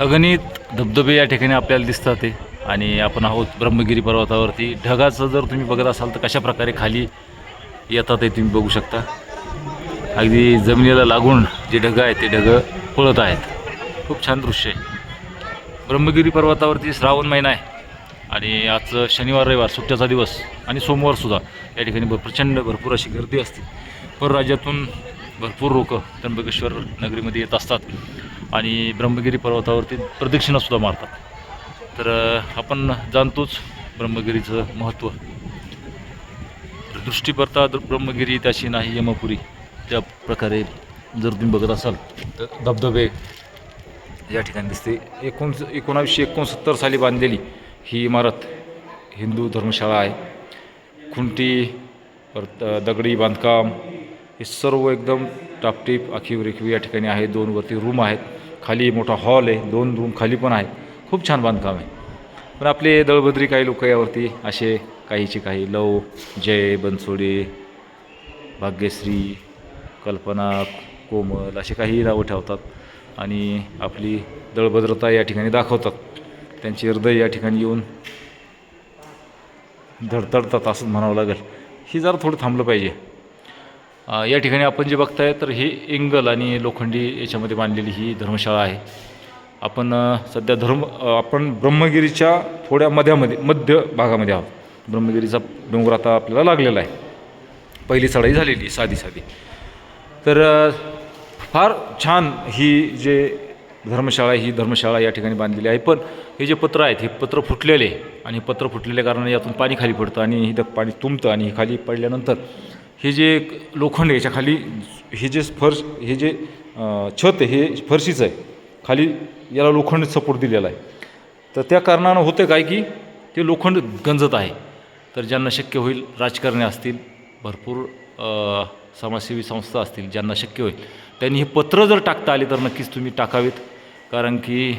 अगणित धबधबे या ठिकाणी आपल्याला दिसतात ते. आणि आपण आहोत ब्रह्मगिरी पर्वतावरती. ढगाचं जर तुम्ही बघत असाल तर कशा प्रकारे खाली येतात ते तुम्ही बघू शकता. अगदी जमिनीला लागून जे ढगं आहेत ते ढगं पळत आहेत. खूप छान दृश्य आहे. ब्रह्मगिरी पर्वतावरती श्रावण महिना आहे. आणि आज शनिवार रविवार सुट्ट्याचा दिवस आणि सोमवारसुद्धा या ठिकाणी भर प्रचंड भरपूर अशी गर्दी असते. परराज्यातून भरपूर लोक त्र्यंबकेश्वर नगरीमध्ये येत असतात आणि ब्रह्मगिरी पर्वतावरती प्रदक्षिणासुद्धा मारतात. तर आपण जाणतोच ब्रह्मगिरीचं महत्त्व. तर दृष्टीपरता ब्रह्मगिरी त्याशी नाही यमपुरी त्या प्रकारे जर तुम्ही बघत असाल तर धबधबे या ठिकाणी दिसते. एकोण एकोणावीसशे एकोणसत्तर साली बांधलेली ही इमारत हिंदू धर्मशाळा आहे. खुंटी परत दगडी बांधकाम हे सर्व एकदम टापटीप आखीव रेखीव या ठिकाणी आहे. दोन वरती रूम आहेत. खाली मोठा हॉल आहे. दोन रूम खाली पण आहे खूप छान बांधकाम आहे. पण आपले दळभद्री काही लोक यावरती असे काहीचे काही लव जय बनसोडे भाग्यश्री कल्पना कोमल असे काही नावं ठेवतात आणि आपली दळभद्रता या ठिकाणी दाखवतात. त्यांचे हृदय या ठिकाणी येऊन धडधडतात असंच म्हणावं लागेल. ही जरा थोडं थांबलं पाहिजे. या ठिकाणी आपण जे बघताय तर ही एंगल आणि लोखंडी याच्यामध्ये बांधलेली ही धर्मशाळा आहे. आपण सध्या धर्म आपण ब्रह्मगिरीच्या थोड्या मध्यामध्ये मध्य भागामध्ये आहोत. ब्रह्मगिरीचा डोंगर आता आपल्याला लागलेला आहे. पहिली चढाई झालेली साधी साधी. तर फार छान ही जे धर्मशाळा ही धर्मशाळा या ठिकाणी बांधलेली आहे. पण हे जे पत्र आहेत हे पत्र फुटलेले. आहे आणि पत्र फुटलेल्या कारणाने यातून पाणी खाली पडतं आणि इथं पाणी तुंबतं आणि खाली पडल्यानंतर हे जे लोखंड आहे याच्या खाली हे जे फर्श हे जे छत आहे हे फरशीचं आहे. खाली याला लोखंड सपोर्ट दिलेला आहे. तर त्या कारणानं होतं काय की ते लोखंड गंजत आहे. तर ज्यांना शक्य होईल राजकारणी असतील भरपूर समाजसेवी संस्था असतील ज्यांना शक्य होईल त्यांनी हे पत्र जर टाकता आले तर नक्कीच तुम्ही टाकावेत. कारण की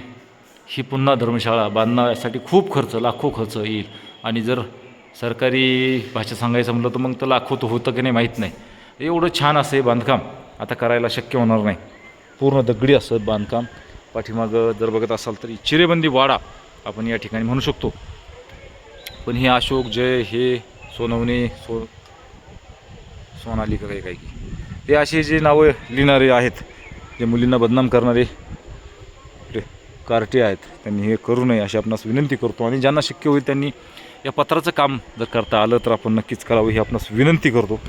ही पुन्हा धर्मशाळा बांधण्यासाठी खूप खर्च लाखो खर्च येईल. आणि जर सरकारी भाषा सांगायचं म्हटलं तर मग तर लाखो होतं की नाही माहीत नाही. एवढं छान असं हे बांधकाम आता करायला शक्य होणार नाही. पूर्ण दगडी असं बांधकाम. पाठीमागं जर बघत असाल तरी चिरेबंदी वाडा आपण या ठिकाणी म्हणू शकतो. पण हे अशोक जय हे सोनवणे सो सोनालिका काही काही ते असे जे नावं लिहिणारे आहेत जे मुलींना बदनाम करणारे कार्टे आहेत त्यांनी हे करू नये अशी आपणास विनंती करतो आणि ज्यांना शक्य होईल त्यांनी या पत्राचं काम जर करता आलं तर आपण नक्कीच करावं ही आपणास विनंती करतो.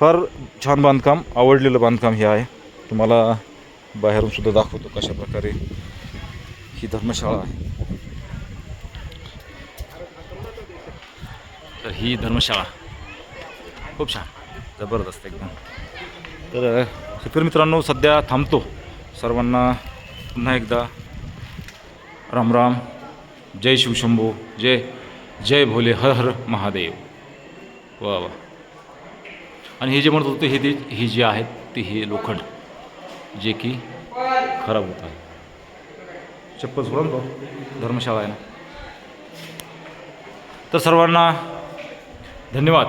फार छान बांधकाम आवडलेलं बांधकाम हे आहे. तुम्हाला बाहेरून सुद्धा दाखवतो कशा प्रकारे ही धर्मशाळा आहे. तर ही धर्मशाळा. खूप छान. जबरदस्त एकदम. तर शेतकरी मित्रांनो सध्या थांबतो. सर्वांना पुन्हा एकदा राम राम। जय शिवशंभू जय जय भोले हर हर महादेव। वा वा। आणि हे जे म्हणत होते हे ते हे जे आहेत ते हे लोखंड जे की खराब होत आहे. चप्पल सोडून तो धर्मशाळा आहे ना. तर सर्वांना धन्यवाद.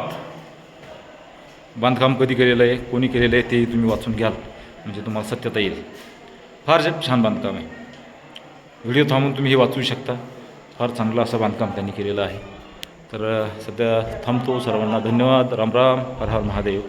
बांधकाम कधी केलेलं आहे कोणी केलेलं आहे ते तुम्ही वाचून घ्याल. म्हणजे तुम्हाला सत्यता येईल. फार छान बांधकाम आहे. व्हिडिओ थांबून तुम्ही हे वाचू शकता. फार चांगलं असं बांधकाम त्यांनी केलेलं आहे. तर सध्या थांबतो सर्वांना. धन्यवाद. राम राम. हर हर महादेव.